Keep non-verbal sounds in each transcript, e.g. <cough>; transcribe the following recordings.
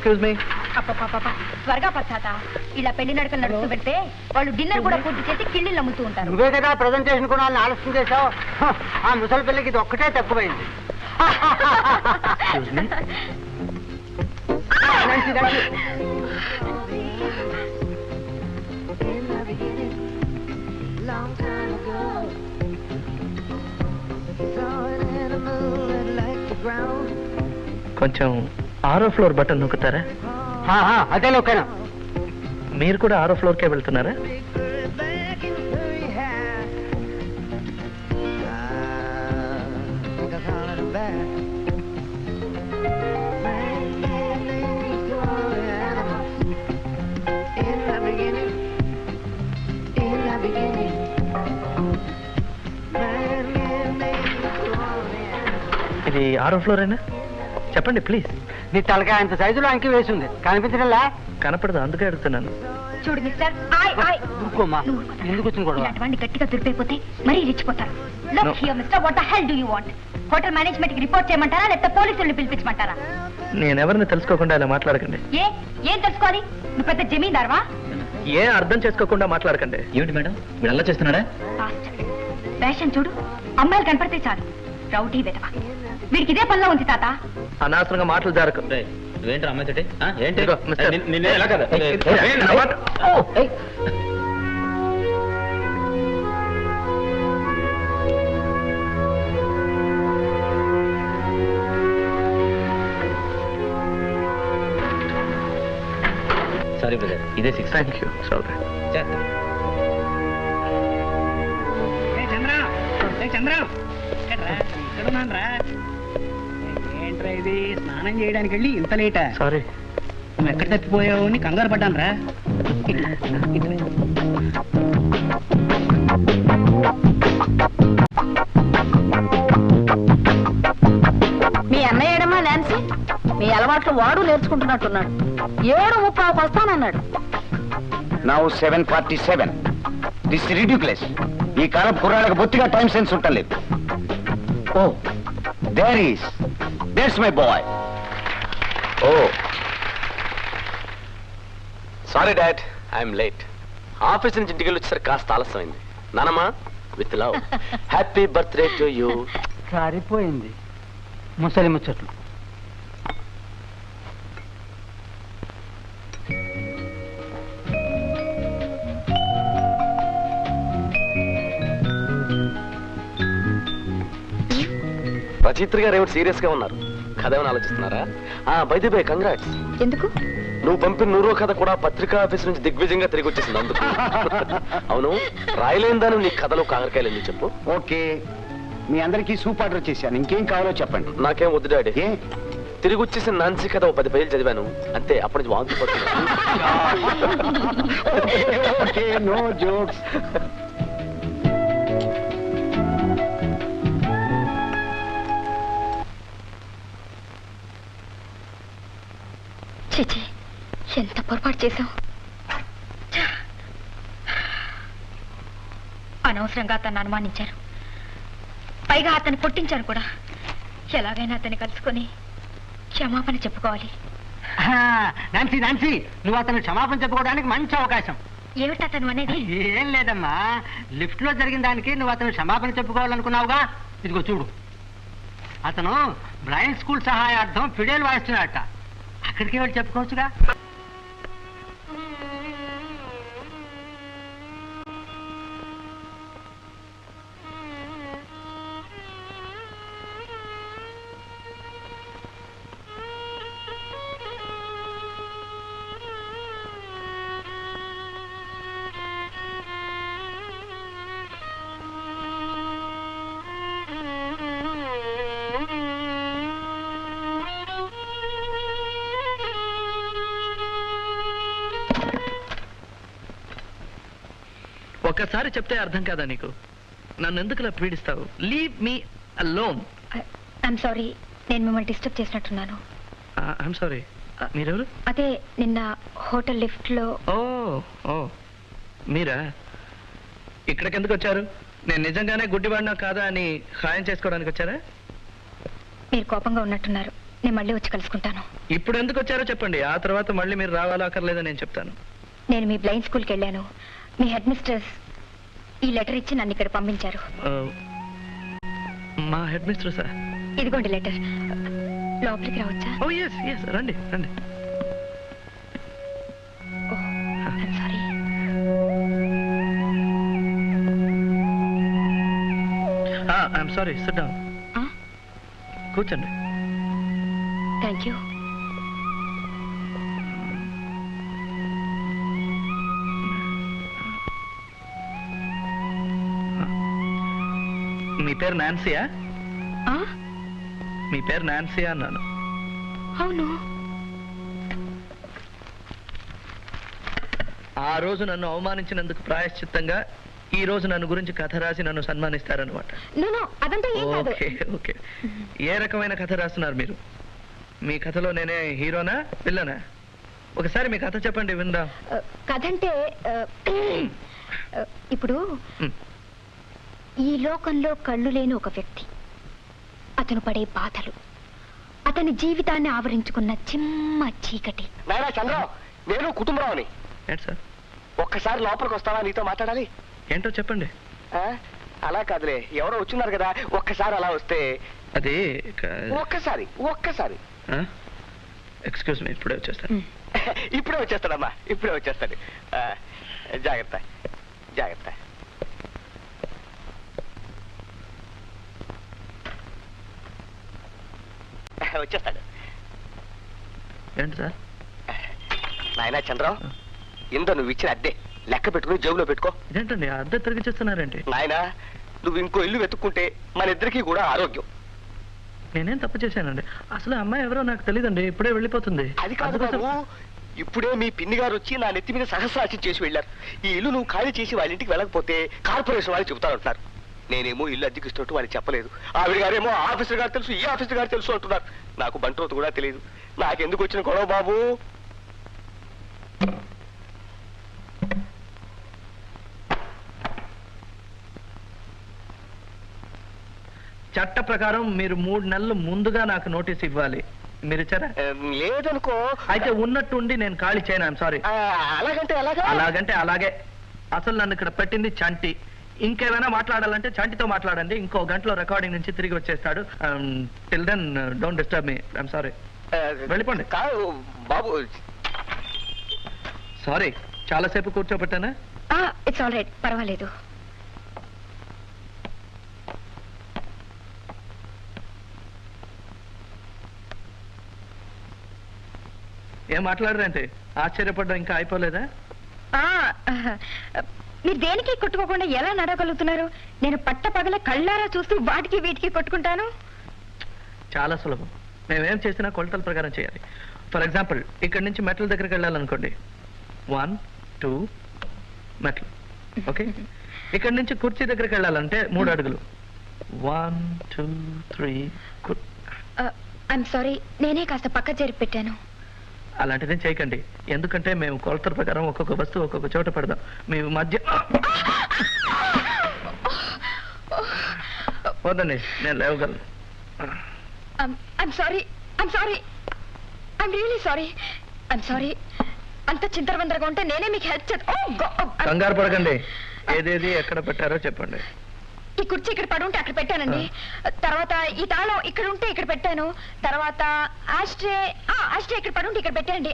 Excuse me అప్పపపప, త్వరగా పచ్చాత ఇలా పెళ్ళి నడకలు నడుస్తూ పెడితే వాళ్ళు డిన్నర్ కూడా పూర్తి చేసి కిళ్ళిళ్ళు అమ్ముతూ ఉంటారు. నువ్వే కదా ప్రజెంటేషన్ కూడా వాళ్ళని ఆలస్యం చేసావు హ, ఆ ముసలి పిల్లకి ఇది ఒక్కటే తక్కువైంది. నంచి, నంచి. long time ago. Saw an animal that liked to growl. కొంచెం ఆరో ఫ్లోర్ బట్టలు నొక్కుతారా అదే నొక్కనా మీరు కూడా ఆరో ఫ్లోర్కే వెళ్తున్నారా? ఇది ఆరో ఫ్లోర్ అయినా చెప్పండి ప్లీజ్ నీ తలకాయ అంత సైజులో అంకి వేసింది. కనిపించడంలా? కనపడదు అందుకే అడుగుతున్నాను. చూడు మిస్టర్. ఆయ్ ఆయ్. ఊరుకోమ్మా. ఎందుకు వచ్చిన గొడవ? ఇలాంటి వాడిని గట్టిగా దురిపోతే మరీ రెచ్చిపోతారు. Look here mister what the hell do you want hotel మేనేజ్మెంట్కి రిపోర్ట్ చేయమంటారా లేకపోతే పోలీసుల్ని పిలిపించమంటారా? నేను ఎవరిని తెలుసుకోకుండా ఇలా మాట్లాడకండి. ఏ? ఏం తెలుసుకోవాలి? నువ్వు పెద్ద జమీందార్వా? ఏ అర్థం చేసుకోకుండా మాట్లాడకండి. ఏమిటి మేడం? మీరు అలా చేస్తున్నాడా. వేషం చూడు. అమ్మాయిలు కనపడితే చాలు. రౌడీ వెదవ వీడికి ఇదే పనిలో ఉంది తాత. అనవసరంగా మాటలు ఆ, ఏంటి? ఇదిగో, మిస్టర్. నిన్ను- ఎలా కదా. సారీ బ్రదర్ ఇదే six thank you sorry Chandra? Chandra? ఏంట్రా ఇది? స్నానం చేయడానికి వెళ్ళి ఇంత లేటా? సారీ. నువ్వు ఎక్కడ తప్పిపోయావు అని కంగారు పడ్డాను రా మీ అన్నయ్య ఏడమ్మా నాన్సీ? మీ అలవాట్లు వాడు నేర్చుకుంటున్నట్టున్నాడు. ఏడు ముప్పావుకు వస్తానన్నాడు. Now seven forty seven this ridiculous ఈ కాలం కుర్రాళ్ళకి బొత్తిగా టైం సెన్స్ ఉండలేదు ఓ there is there's my boy oh sorry dad I'm late office నుంచి ఇంటికి వెళ్ళి వచ్చేసరికి కాస్త ఆలస్యమైంది. నానమ్మా with love happy birthday to you సరిపోయింది ముసలి ముచ్చట్లు. రచయిత్రి గారు ఏమిటి సీరియస్గా ఉన్నారు? కథ ఏమైనా ఆలోచిస్తున్నారా? ఆ బై కంగ్రాట్స్ ఎందుకు? నువ్వు పంపిన నూరో కథ కూడా పత్రికా ఆఫీస్ నుంచి దిగ్విజయంగా తిరిగి వచ్చేసింది అందుకు. అవును రాయలేని దాని నీ కథలో కాకరకాయలు ఎందుకు చెప్పు? ఓకే మీ అందరికీ సూప్ ఆర్డర్ చేశాను. ఇంకేం కావాలో చెప్పండి. నాకేం వద్దు డాడీ. ఏ? తిరిగి వచ్చేసిన నాన్సీ కథ ఓ పది పేజీలు చదివాను. అంతే అప్పటి నుంచి వాంతి <laughs> ఓకే చిచి ఎంత పొరపాటు చేశాం అనవసరంగా అతన్ని అనుమానించారు. పైగా అతన్ని కొట్టించాను కూడా. ఎలాగైనా అతన్ని కలుసుకొని క్షమాపణ చెప్పుకోవాలి. ఆ, నాన్సీ నాన్సీ నువ్వు అతను క్షమాపణ చెప్పుకోవడానికి మంచి అవకాశం. ఏమిటి అతను అనేది? ఏం లేదమ్మా. లిఫ్ట్లో జరిగిన దానికి నువ్వు అతను క్షమాపణ చెప్పుకోవాలనుకున్నావుగా? ఇదిగో చూడు. అతను బ్లైండ్ స్కూల్ సహాయార్థం ఫిడేల్ వాయిస్తున్నాడట. खिड़की वाले जब पहुँच गया ఒక్కసారి చెప్తే అర్థం కాదా నీకు? నన్ను ఎందుకులా పీడిస్తావు leave me alone I'm sorry నేను మిమ్మల్ని డిస్టర్బ్ చేసినట్టున్నాను. ఐఎమ్ సారీ మీరెవరు? అదే నిన్న హోటల్ లిఫ్ట్లో ఓ ఓ. మీరా? ఇక్కడికి ఎందుకు వచ్చారు? నేను నిజంగానే గుడ్డివాడినా కాదా అని ఖాయం చేసుకోవడానికి వచ్చారా? మీరు కోపంగా ఉన్నట్టున్నారు. నేను మళ్ళీ వచ్చి కలుసుకుంటాను. ఇప్పుడు ఎందుకు వచ్చారో చెప్పండి. ఆ తర్వాత మళ్ళీ మీరు రావాలో అక్కర్లేదో నేను చెప్తాను. నేను మీ బ్లైండ్ స్కూల్కి వెళ్ళాను. మీ హెడ్ మిస్టర్స్ ఈ లెటర్ ఇచ్చి నన్ను ఇక్కడ పంపించారు. మా హెడ్ మిస్టర్ సార్ ఇదిగోండి లెటర్. లోపలికి రావచ్చా? ఓ ఎస్ ఎస్ రండి రండి. Sorry I'm sorry sit down కూర్చోండి. థ్యాంక్ యూ మీ పేరు నాన్సీయా? ఆ, మీ పేరు నాన్సీయా అన్నాను. అవును. ఆ రోజు నన్ను అవమానించినందుకు ప్రాయశ్చిత్తంగా ఈ రోజు నన్ను గురించి కథ రాసి నన్ను సన్మానిస్తారనమాట నో నో అదంతా ఏం కాదు. Okay okay. ఏ రకమైన కథ రాస్తున్నారు మీరు? మీ కథలో నేనే హీరోనా విల్లనా? ఒకసారి మీ కథ చెప్పండి విందాం. ఆ, కథ అంటే ఆ, ఇప్పుడు. ఈ లోకంలో కళ్ళు లేని ఒక వ్యక్తి. అతను పడే బాధలు. అతని జీవితాన్ని ఆవరించుకున్న చిమ్మ చీకటి. నాయనా చంద్రం నేను కుటుంబరావుని. ఏంటి సార్? ఒక్కసారి లోపలికి వస్తావా? నీతో మాట్లాడాలి. ఏంటో చెప్పండి. ఆ? అలా కాదులే. ఎవరో వచ్చిన్నారు కదా ఒక్కసారి అలా వస్తే. అది ఒక్కసారి ఒక్కసారి. ఎక్స్క్యూజ్ మీ ఇప్పుడే వచ్చేస్తాను. <laughs> ఇప్పుడే వచ్చేస్తాడమ్మా ఇప్పుడే వచ్చేస్తాడు. ఆ, జాగ్రత్త జాగ్రత్త. వచ్చేస్తాడు. ఏంటి సార్? నాయనా చంద్రం ఇందో నువ్వు ఇచ్చిన అద్దె లెక్క పెట్టుకుని జేబులో పెట్టుకో. ఇదేంటండి? అద్దె తిరిగి చేస్తున్నారేంటి నాయనా నువ్వు ఇంకో ఇల్లు వెతుక్కుంటే మన ఇద్దరికి కూడా ఆరోగ్యం. నేనేం తప్పు చేశానండి? అసలు అమ్మాయి ఎవరో నాకు తెలియదండి ఇప్పుడే వెళ్ళిపోతుంది. అది కాదు అందుకోసం- బాబు. ఇప్పుడే మీ పిన్ని గారు వచ్చి నా నెత్తి మీద సహస్రాచి చేసి వెళ్ళారు. ఈ ఇల్లు నువ్వు ఖాళీ చేసి వాళ్ళ ఇంటికి వెళ్ళకపోతే కార్పొరేషన్ వాళ్ళు చెబుతారంటున్నారు. నేనేమో ఇల్లు అద్దెకిస్తున్నట్టు వాళ్ళకి చెప్పలేదు. ఆవిడ గారేమో ఆఫీసర్ గారు తెలుసు ఈ ఆఫీసర్ గారు తెలుసు అంటున్నారు. నాకు బంట్రోతు కూడా తెలియదు. నాకెందుకు వచ్చిన గొడవ బాబు? చట్ట ప్రకారం మీరు మూడు నెలలు ముందుగా నాకు నోటీస్ ఇవ్వాలి. మీరు ఇచ్చారా? లేదనుకో. అయితే ఉన్నట్టుండి నేను ఖాళీ చేయను సారీ అలాగంటే అలాగా అలాగంటే అలాగే. అసలు నన్ను ఇక్కడ పెట్టింది చంటి. ఇంకేమైనా మాట్లాడాలంటే చంటితో మాట్లాడండి. ఇంకో గంటలో రికార్డింగ్ నుంచి తిరిగి వచ్చేస్తాడు. Till then don't disturb me I'm sorry వెళ్ళిపోండి. కాదు బాబు. సారీ చాలాసేపు కూర్చోబెట్టానా? ఇట్స్ ఆల్ రైట్ పర్వాలేదు. ఏం మాట్లాడరంటే? ఆశ్చర్యపడ్డా ఇంకా అయిపోలేదా? ఆ, మీరు దేనికి కొట్టుకోకుండా ఎలా నడవగలుగుతున్నారు? నేను పట్ట పగల కళ్ళారా చూస్తూ వాటికి వీటికి కొట్టుకుంటాను? చాలా సులభం. మేమేం చేసినా కొలతల ప్రకారం చేయాలి. ఫర్ ఎగ్జాంపుల్ ఇక్కడి నుంచి మెట్ల దగ్గరికి వెళ్ళాలనుకోండి. వన్ టూ మెట్లు. ఓకే ఇక్కడి నుంచి కుర్చీ దగ్గరికి వెళ్ళాలంటే మూడు అడుగులు. One two three I'm sorry నేనే కాస్త పక్క జరిపి పెట్టాను. అలాంటిది చేయకండి. ఎందుకంటే మేము కొలతల ప్రకారం ఒక్కొక్క వస్తువు ఒక్కొక్క చోట పెడదాం. మీ మధ్య వద్దండి నేను లేవగలను. Sorry sorry really sorry sorry అంత చింతరవందరగా ఉంటే నేనే మీకు హెల్ప్ చేస్తా. కంగారు పడకండి. ఏదేది ఎక్కడ పెట్టారో చెప్పండి. ఈ కుర్చీ ఇక్కడ పడి ఉంటే అక్కడ పెట్టానండి. తర్వాత ఈ తాళం ఇక్కడ ఉంటే ఇక్కడ పెట్టాను. తర్వాత ఆస్ట్రే ఆస్ట్రే ఇక్కడ పడి ఉంటే ఇక్కడ పెట్టండి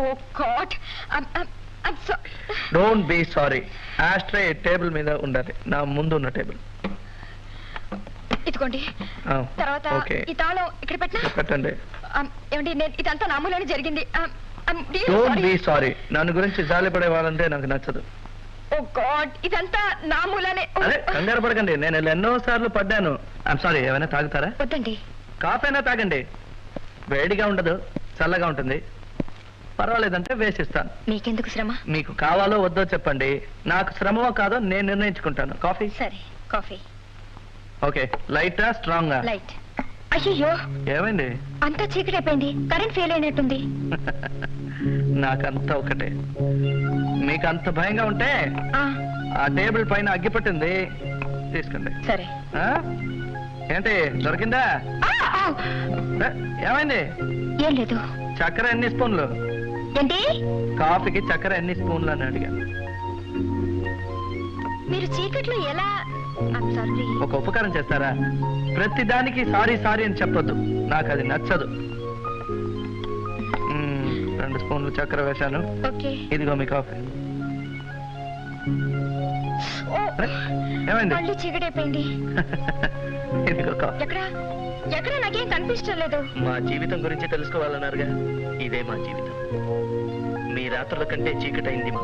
ఓ god. Don't be sorry ashtray table మీద ఉండాలి. నా ముందు ఉన్న టేబుల్. ఇదిగోండి. తర్వాత ఈ తాళం ఇక్కడ పెట్టినా? పెట్టండి. ఏమండి నేను ఇదంతా నామూలోనే జరిగింది. డోంట్ బీ సారీ నన్ను గురించి జాలి పడే వాళ్ళంటే నాకు నచ్చదు. ఓ గాడ్ ఇదంతా నా మూలనే. ఓ, అదే కంగారు పడకండి నేను ఎన్నో సార్లు పడ్డాను. ఐమ్ సారీ ఏమైనా తాగుతారా? వద్దండి. కాఫీ అయినా తాగండి. వేడిగా ఉండదు చల్లగా ఉంటుంది. పర్వాలేదంటే వేసిస్తాను. మీకెందుకు శ్రమ? మీకు కావాలో వద్దో చెప్పండి. నాకు శ్రమమో కాదో నేను నిర్ణయించుకుంటాను. కాఫీ? సరే కాఫీ. ఓకే లైటా స్ట్రాంగా? లైట్. అయ్యో ఏమైంది? అంతా చీకటి అయిపోయింది. కరెంట్ ఫెయిల్ అయినట్టుంది. <laughs> నాకంతా ఒకటే. మీకు అంత భయంగా ఉంటే ఆ, టేబుల్ పైన అగ్గి పట్టింది. తీసుకోండి. సరే? ఏంటి దొరికిందా? ఏమైంది? ఏం లేదు. చక్కెర ఎన్ని స్పూన్లు? ఏంటి? కాఫీకి చక్కెర ఎన్ని స్పూన్లు అని అడిగా మీరు చీకట్లో ఎలా ఒక ఉపకారం చేస్తారా? ప్రతి దానికి సారీ సారీ అని చెప్పొద్దు. నాకు అది నచ్చదు. రెండు స్పూన్లు చక్కెర వేశాను. ఇదిగో మీ కాఫీ. ఓ అరే, ఏమైంది? మళ్ళీ చీకటైపోయింది. <laughs> ఇదిగో కాఫీ. ఎక్కడ? ఎక్కడ? నాకేం కనిపించలేదు మా జీవితం గురించి తెలుసుకోవాలన్నారుగా. ఇదే మా జీవితం. మీ రాత్రుల కంటే చీకటైంది మా